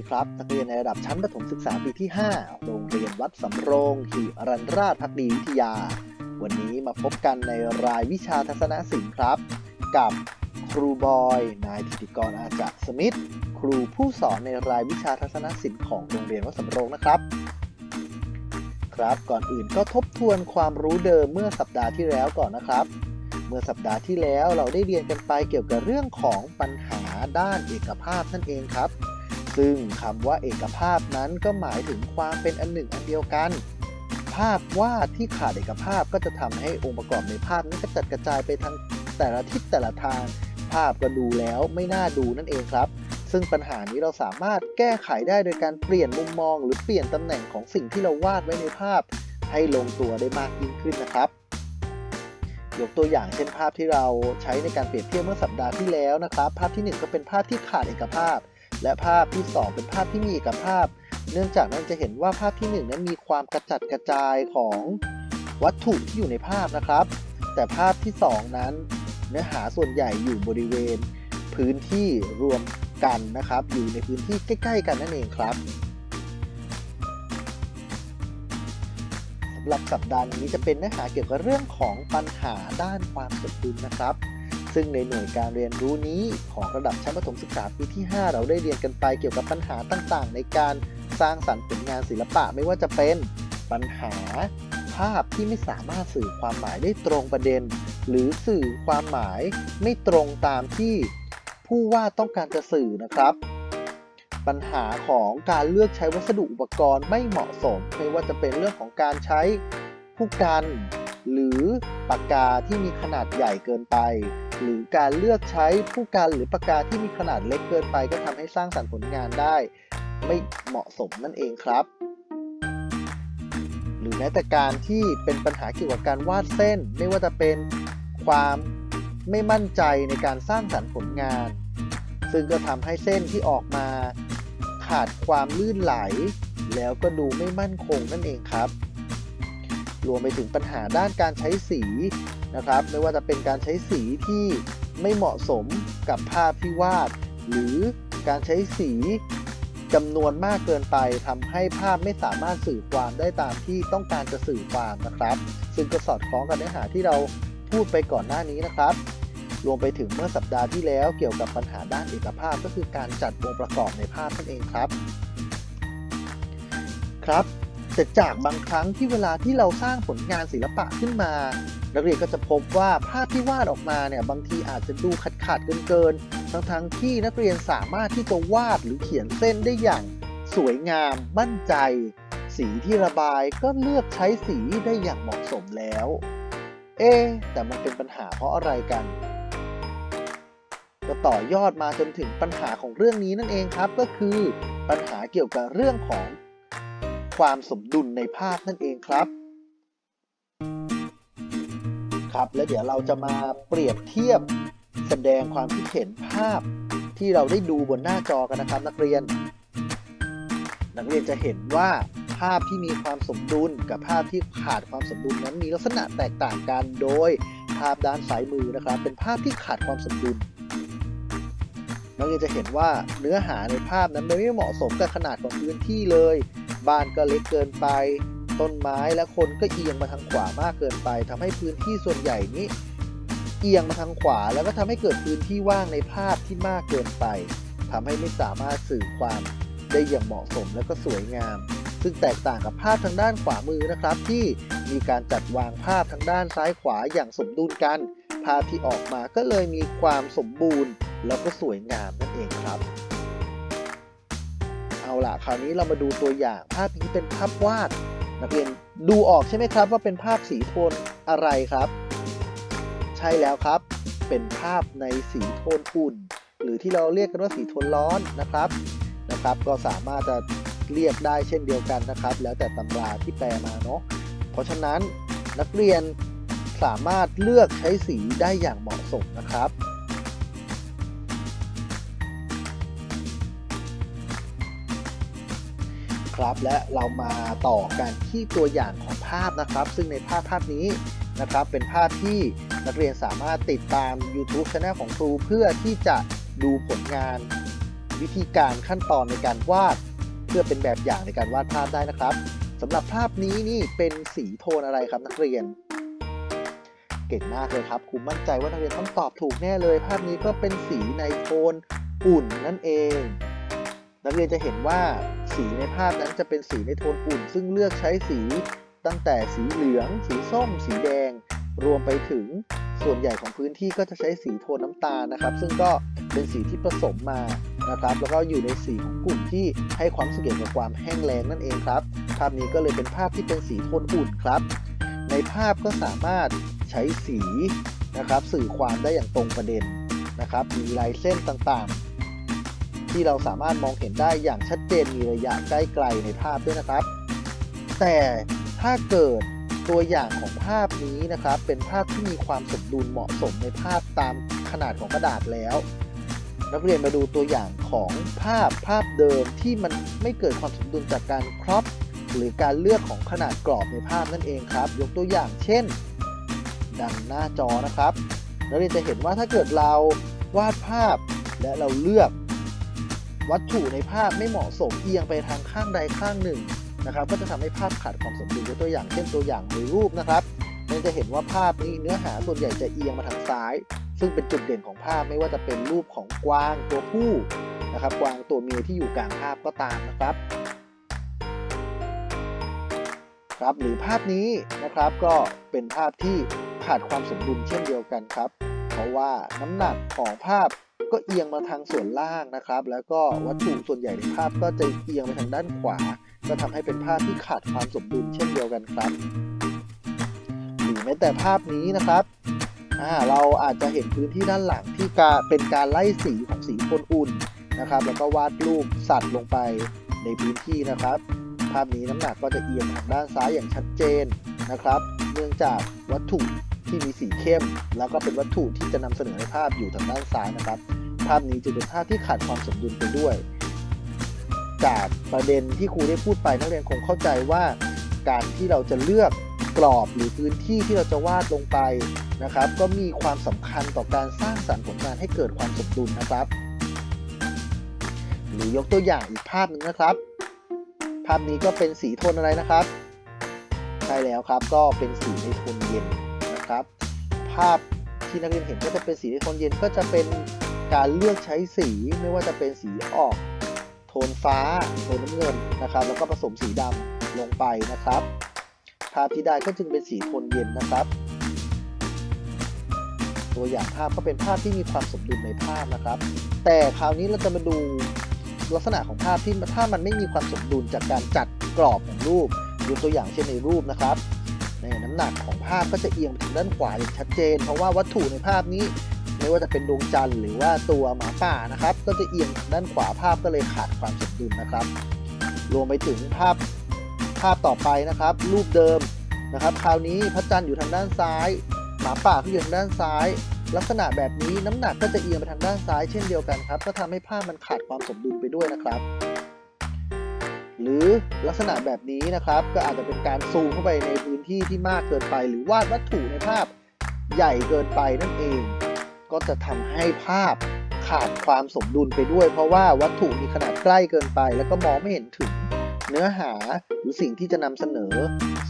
ดีครับ นักเรียนในระดับชั้นประถมศึกษาปีที่ 5 โรงเรียนวัดสำโรงหิรันราชพักดีวิทยา วันนี้มาพบกันในรายวิชาทัศนศิลป์ครับ กับครูบอย นายธิติกรอาจักรสมิธ ครูผู้สอนในรายวิชาทัศนศิลป์ของโรงเรียนวัดสำโรงนะครับ ครับ ก่อนอื่นก็ทบทวนความรู้เดิมเมื่อสัปดาห์ที่แล้วก่อนนะครับเมื่อสัปดาห์ที่แล้วเราได้เรียนกันไปเกี่ยวกับเรื่องของปัญหาด้านเอกภาพนั่นเองครับ ซึ่งคำว่าเอกภาพนั้นก็หมายถึงความเป็นอันหนึ่งอันเดียวกัน ภาพวาดที่ขาดเอกภาพก็จะทำให้องค์ประกอบในภาพนั้นกระจัดกระจายไปทางแต่ละทิศแต่ละทาง ภาพก็ดูแล้วไม่น่าดูนั่นเองครับ ซึ่งปัญหานี้เราสามารถแก้ไขได้โดยการเปลี่ยนมุมมอง หรือเปลี่ยนตำแหน่งของสิ่งที่เราวาดไว้ในภาพ ให้ลงตัวได้มากยิ่งขึ้นนะครับยกตัวอย่างเช่นภาพที่เราใช้ในการเปรียบเทียบเมื่อสัปดาห์ที่แล้วนะครับ ภาพทีหนึ่1 ก็เป็นภาพที่ขาดเอกภาพ และภาพที่ 2 เป็นภาพที่มีเอกภาพ เนื่องจากนั้นจะเห็นว่าภาพที่ 1 นั้นมีความกระจัดกระจายของวัตถุที่อยู่ในภาพนะครับ แต่ภาพที่ 2 นั้น เนื้อหาส่วนใหญ่อยู่บริเวณ พื้นที่รวมกันนะครับ อยู่ในพื้นที่ใกล้ ๆ กันนั่นเองครับสำหรับสัปดาห์นี้จะเป็นเนื้อหาเกี่ยวกับเรื่องของปัญหาด้านความสมดุลนะครับ ซึ่งในหน่วยการเรียนรู้นี้ของระดับชั้นประถมศึกษาปีที่ 5 เราได้เรียนกันไปเกี่ยวกับปัญหาต่างๆ ในการสร้างสรรค์ผลงานศิลปะไม่ว่าจะเป็นปัญหาภาพที่ไม่สามารถสื่อความหมายได้ตรงประเด็น หรือสื่อความหมายไม่ตรงตามที่ผู้วาดต้องการจะสื่อนะครับ ปัญหาของการเลือกใช้วัสดุอุปกรณ์ไม่เหมาะสม ไม่ว่าจะเป็นเรื่องของการใช้ผู้กัน หรือปากกาที่มีขนาดใหญ่เกินไป หรือการเลือกใช้ผู้กันหรือปากกาที่มีขนาดเล็กเกินไป ก็ทำให้สร้างสรรค์ผลงานได้ ไม่เหมาะสมนั่นเองครับ หรือแม้แต่การที่เป็นปัญหาเกี่ยวกับการวาดเส้น ไม่ว่าจะเป็นความไม่มั่นใจในการสร้างสรรค์ผลงาน ซึ่งก็ทำให้เส้นที่ออกมาขาดความลื่นไหล แล้วก็ดูไม่มั่นคงนั่นเองครับ รวมไปถึงปัญหาด้านการใช้สีนะครับ ไม่ว่าจะเป็นการใช้สีที่ไม่เหมาะสมกับภาพที่วาด หรือการใช้สีจำนวนมากเกินไปทำให้ภาพไม่สามารถสื่อความได้ตามที่ต้องการจะสื่อความนะครับ ซึ่งก็สอดคล้องกับเนื้อหาที่เราพูดไปก่อนหน้านี้นะครับ รวมไปถึงเมื่อสัปดาห์ที่แล้วเกี่ยวกับปัญหาด้านเอกภาพก็คือการจัดองค์ประกอบในภาพนั่นเองครับ ครับ แต่จากบางครั้งที่เวลาที่เราสร้างผลงานศิลปะขึ้นมา นักเรียนก็จะพบว่าภาพที่วาดออกมาเนี่ยบางทีอาจจะดูขาดขาดเกินเกินๆทั้งทั้งๆที่นักเรียนสามารถที่จะวาดหรือเขียนเส้นได้อย่างสวยงาม มั่นใจ สีที่ระบายก็เลือกใช้สีได้อย่างเหมาะสมแล้ว เอ๊แต่มันเป็นปัญหาเพราะอะไรกันก็ต่อยอดมาจนถึงปัญหาของเรื่องนี้นั่นเองครับ ก็คือปัญหาเกี่ยวกับเรื่องของ ความสมดุลในภาพนั่นเองครับ ครับแล้วเดี๋ยวเราจะมาเปรียบเทียบแสดงความคิดเห็นภาพที่เราได้ดูบนหน้าจอกันนะครับ นักเรียน นักเรียนจะเห็นว่าภาพที่มีความสมดุลกับภาพที่ขาดความสมดุลนั้นมีลักษณะแตกต่างกันโดยภาพด้านซ้ายมือนะครับ เป็นภาพที่ขาดความสมดุลนักเรียนจะเห็นว่าเนื้อหาในภาพนั้นไม่เหมาะสมกับขนาดของพื้นที่เลย บ้านก็เล็กเกินไป ต้นไม้และคนก็เอียงมาทางขวามากเกินไปทำให้พื้นที่ส่วนใหญ่นี้ เอียงมาทางขวาแล้วก็ทำให้เกิดพื้นที่ว่างในภาพที่มากเกินไปทำให้ไม่สามารถสื่อความได้อย่างเหมาะสมและก็สวยงาม ซึ่งแตกต่างกับภาพทางด้านขวามือนะครับ ที่มีการจัดวางภาพทางด้านซ้ายขวาอย่างสมดุลกัน ภาพที่ออกมาก็เลยมีความสมบูรณ์ แล้วก็สวยงามนั่นเองครับ ล่ะคราวนี้เรามาดูตัวอย่างภาพนี้เป็นภาพวาด นักเรียนดูออกใช่ไหมครับว่าเป็นภาพสีโทนอะไรครับ ใช่แล้วครับ เป็นภาพในสีโทนอุ่น หรือที่เราเรียกกันว่าสีโทนร้อนนะครับนะครับ ก็สามารถจะเรียกได้เช่นเดียวกันนะครับ แล้วแต่ตำราที่แปลมาเนาะเพราะฉะนั้นนักเรียนสามารถเลือกใช้สีได้อย่างเหมาะสมนะครับ ครับ และเรามาต่อกันที่ตัวอย่างของภาพนะครับ ซึ่งในภาพภาพนี้นะครับ เป็นภาพที่นักเรียนสามารถติดตาม YouTube Channel ของครู เพื่อที่จะดูผลงานวิธีการขั้นตอนในการวาด เพื่อเป็นแบบอย่างในการวาดภาพได้นะครับสำหรับภาพนี้นี่เป็นสีโทนอะไรครับนักเรียน เก่งมากเลยครับครูมั่นใจว่านักเรียนต้องตอบถูกแน่เลย ภาพนี้ก็เป็นสีในโทนอุ่นนั่นเอง นักเรียนจะเห็นว่า สีในภาพนั้นจะเป็นสีในโทนอุ่น ซึ่งเลือกใช้สีตั้งแต่สีเหลือง สีส้ม สีแดง รวมไปถึงส่วนใหญ่ของพื้นที่ก็จะใช้สีโทนน้ำตาลนะครับ ซึ่งก็เป็นสีที่ผสมมานะครับ แล้วก็อยู่ในสีของกลุ่มที่ให้ความสึกเกี่ยวกับความแห้งแล้งนั่นเองครับ ภาพนี้ก็เลยเป็นภาพที่เป็นสีโทนอุ่นครับ ในภาพก็สามารถใช้สีนะครับ สื่อความได้อย่างตรงประเด็นนะครับมีลายเส้นต่างๆ ที่เราสามารถมองเห็นได้อย่างชัดเจนมีระยะใกล้ไกลในภาพด้วยนะครับ แต่ถ้าเกิดตัวอย่างของภาพนี้นะครับ เป็นภาพที่มีความสมดุลเหมาะสมในภาพตามขนาดของกระดาษแล้ว นักเรียนมาดูตัวอย่างของภาพภาพเดิมที่มันไม่เกิดความสมดุลจากการครอปหรือการเลือกของขนาดกรอบในภาพนั่นเองครับ ยกตัวอย่างเช่น ดังหน้าจอนะครับนักเรียนจะเห็นว่าถ้าเกิดเราวาดภาพและเราเลือก วัตถุในภาพไม่เหมาะสมเอียงไปทางข้างใดข้างหนึ่งนะครับ ก็จะทำให้ภาพขาดความสมดุลยกตัวอย่างเช่นตัวอย่างในรูปนะครับนันจะเห็นว่าภาพนี้เนื้อหาส่วนใหญ่จะเอียงมาทางซ้าย ซึ่งเป็นจุดเด่นของภาพไม่ว่าจะเป็นรูปของกวางตัวผู้นะครับ กวางตัวเมียที่อยู่กลางภาพก็ตามนะครับครับหรือภาพนี้นะครับก็เป็นภาพที่ขาดความสมดุลเช่นเดียวกันครับ เพราะว่าน้ำหนักของภาพ ก็เอียงมาทางส่วนล่างนะครับ แล้วก็วัตถุส่วนใหญ่ในภาพก็จะเอียงไปทางด้านขวา ก็ทำให้เป็นภาพที่ขาดความสมดุลเช่นเดียวกันครับหรือแม้แต่ภาพนี้นะครับเราอาจจะเห็นพื้นที่ด้านหลังที่กาเป็นการไล่สีของสีโทนอุ่นนะครับ แล้วก็วาดรูปสัตว์ลงไปในพื้นที่นะครับ ภาพนี้น้ำหนักก็จะเอียงทางด้านซ้ายอย่างชัดเจนนะครับ เนื่องจากวัตถุ ที่มีสีเข้ม แล้วก็เป็นวัตถุที่จะนำเสนอในภาพอยู่ทางด้านซ้ายนะครับ ภาพนี้จึงเป็นภาพที่ขาดความสมดุลไปด้วย จากประเด็นที่ครูได้พูดไปนักเรียนคงเข้าใจว่า การที่เราจะเลือกกรอบหรือพื้นที่ที่เราจะวาดลงไปนะครับ ก็มีความสำคัญต่อการสร้างสรรค์ผลงานให้เกิดความสมดุลนะครับ หรือยกตัวอย่างอีกภาพหนึ่งนะครับ ภาพนี้ก็เป็นสีโทนอะไรนะครับใช่แล้วครับก็เป็นสีในโทนเย็น นะครับ ภาพที่นักเรียนเห็นก็จะเป็นสีในโทนเย็นก็จะเป็นการเลือกใช้สีไม่ว่าจะเป็นสีออก โทนฟ้า โทนน้ำเงินนะครับ แล้วก็ผสมสีดำลงไปนะครับ ภาพที่ได้ก็จึงเป็นสีโทนเย็นนะครับ ตัวอย่างภาพก็เป็นภาพที่มีความสมดุลในภาพนะครับ แต่คราวนี้เราจะมาดูลักษณะของภาพที่ถ้ามันไม่มีความสมดุลจากการจัดกรอบของรูปดูตัวอย่างเช่นในรูปนะครับ นน้ำหนักของภาพก็จะเอียงไปทางด้านขวาอย่างชัดเจน เพราะว่าวัตถุในภาพนี้ ไม่ว่าจะเป็นดวงจันทร์หรือว่าตัวหมาป่านะครับ ก็จะเอียงทางด้านขวาภาพก็เลยขาดความสมดุลนะครับ รวมไปถึงภาพภาพต่อไปนะครับ รูปเดิมนะครับ คราวนี้พระจันทร์อยู่ทางด้านซ้าย หมาป่าก็อยู่ทางด้านซ้าย ลักษณะแบบนี้น้ำหนักก็จะเอียงไปทางด้านซ้ายเช่นเดียวกันครับ ก็ทำให้ภาพมันขาดความสมดุลไปด้วยนะครับ หรือลักษณะแบบนี้นะครับ ก็อาจจะเป็นการซูมเข้าไปในพื้นที่ที่มากเกินไป หรือวาดวัตถุในภาพใหญ่เกินไปนั่นเอง ก็จะทำให้ภาพขาดความสมดุลไปด้วย เพราะว่าวัตถุมีขนาดใกล้เกินไป แล้วก็มองไม่เห็นถึงเนื้อหาหรือสิ่งที่จะนำเสนอ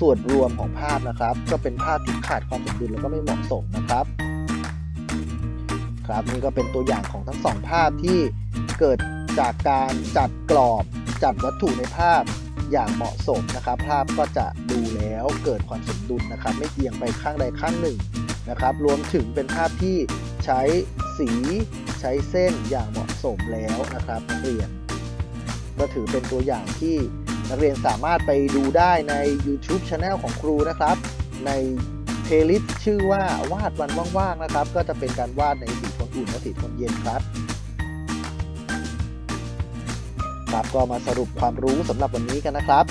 ส่วนรวมของภาพนะครับ ก็เป็นภาพที่ขาดความสมดุลแล้วก็ไม่เหมาะสมนะครับ ครับนี่ก็เป็นตัวอย่างของทั้งสองภาพที่เกิดจากการจัดกรอบ จัดวัตถุในภาพอย่างเหมาะสมนะครับ ภาพก็จะดูแล้วเกิดความสมดุลนะครับ ไม่เอียงไปข้างใดข้างหนึ่งนะครับ รวมถึงเป็นภาพที่ใช้สีใช้เส้นอย่างเหมาะสมแล้วนะครับนักเรียนก็ถือเป็นตัวอย่างที่นักเรียนสามารถไปดูได้ใน YouTube Channel ของครูนะครับ ในเพลย์ลิสต์ชื่อว่าวาดวันว่างๆนะครับ ก็จะเป็นการวาดในสีโทนอุ่นและสีโทนเย็นครับ ครับ ก็มาสรุปความรู้สำหรับวันนี้กันนะครับ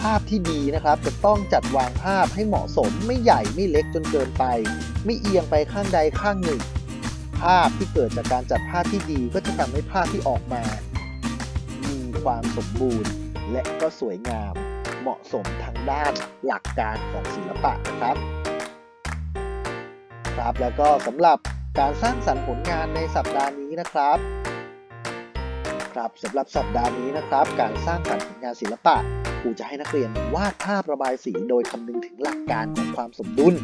ภาพที่ดีนะครับจะต้องจัดวางภาพให้เหมาะสมไม่ใหญ่ไม่เล็กจนเกินไป ไม่เอียงไปข้างใดข้างหนึ่ง ภาพที่เกิดจากการจัดภาพที่ดีก็จะทำให้ภาพที่ออกมา มีความสมบูรณ์และก็สวยงาม เหมาะสมทางด้านหลักการของศิลปะนะครับครับแล้วก็สำหรับการสร้างสรรค์ผลงานในสัปดาห์นี้นะครับ ครับสำหรับสัปดาห์นี้นะครับ การสร้างสรรค์ผลงานศิลปะครูจะให้นักเรียนวาดภาพระบายสีโดยคำนึงถึงหลักการของความสมดุล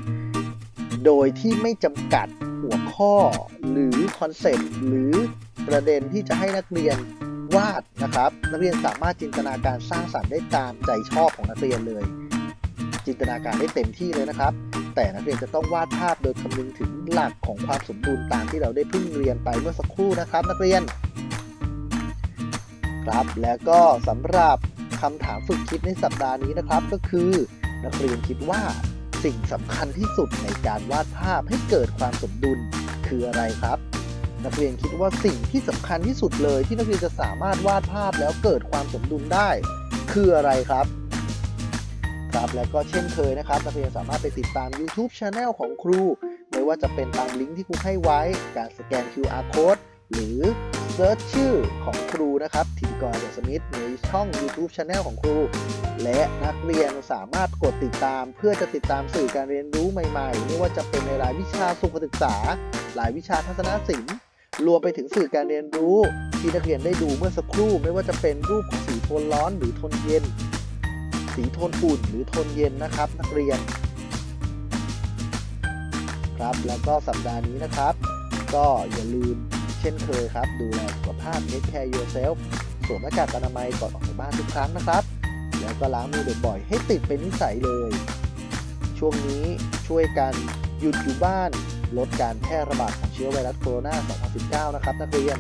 โดยที่ไม่จำกัดหัวข้อ หรือคอนเซ็ปต์หรือประเด็นที่จะให้นักเรียนวาดนะครับ นักเรียนสามารถจินตนาการสร้างสรรค์ได้ตามใจชอบของนักเรียนเลย จินตนาการได้เต็มที่เลยนะครับ แต่นักเรียนจะต้องวาดภาพโดยคำนึงถึงหลักของความสมดุลตามที่เราได้เพิ่งเรียนไปเมื่อสักครู่นะครับ นักเรียน ครับ แล้วก็สำหรับคำถามฝึกคิดในสัปดาห์นี้นะครับ ก็คือ นักเรียนคิดว่าสิ่งสำคัญที่สุดในการวาดภาพให้เกิดความสมดุลคืออะไรครับ นักเรียนคิดว่าสิ่งที่สำคัญที่สุดเลย ที่นักเรียนจะสามารถวาดภาพแล้วเกิดความสมดุลได้ คืออะไรครับครับแล้วก็เช่นเคยนะครับ นักเรียนสามารถไปติดตาม YouTube Channel ของครู ไม่ว่าจะเป็นตามลิงก์ที่ครูให้ไว้ การสแกน QR Code หรือเซิร์ชชื่อของครูนะครับธิติกรเดสมิธในช่อง YouTube Channel ของครู และนักเรียนสามารถกดติดตาม เพื่อจะติดตามสื่อการเรียนรู้ใหม่ๆ ไม่ว่าจะเป็นในรายวิชาสุขศึกษา รายวิชาทัศนศิลป์รวมไปถึงสื่อการเรียนรู้ ที่นักเรียนได้ดูเมื่อสักครู่ ไม่ว่าจะเป็นรูปของสีโทนร้อนหรือโทนเย็น สีโทนอุ่นหรือโทนเย็นนะครับ นักเรียน ครับแล้วก็สัปดาห์นี้นะครับ ก็อย่าลืม เช่นเคยครับ ดูแลสุขภาพ take care yourself สวมหน้ากากอนามัยก่อนออกจากบ้านทุกครั้งนะครับ แล้วก็ล้างมือบ่อยๆให้ติดเป็นนิสัยเลย ช่วงนี้ช่วยกันหยุดอยู่บ้าน ลดการแพร่ระบาดของเชื้อไวรัสโคโรนา 2019 นะครับนักเรียน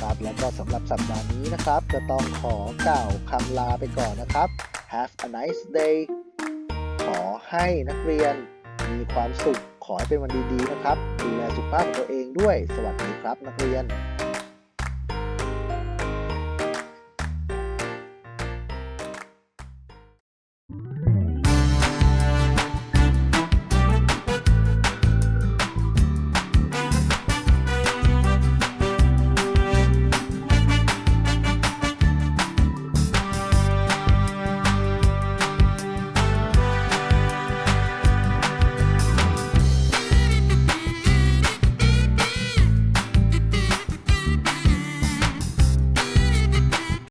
ครับแล้วก็สำหรับสัปดาห์นี้นะครับ จะต้องขอกล่าวคำลาไปก่อนนะครับ Have a nice day ขอให้นักเรียนมีความสุข ขอให้เป็นวันดีๆนะครับ ดูแลสุขภาพของตัวเองด้วย สวัสดีครับนักเรียน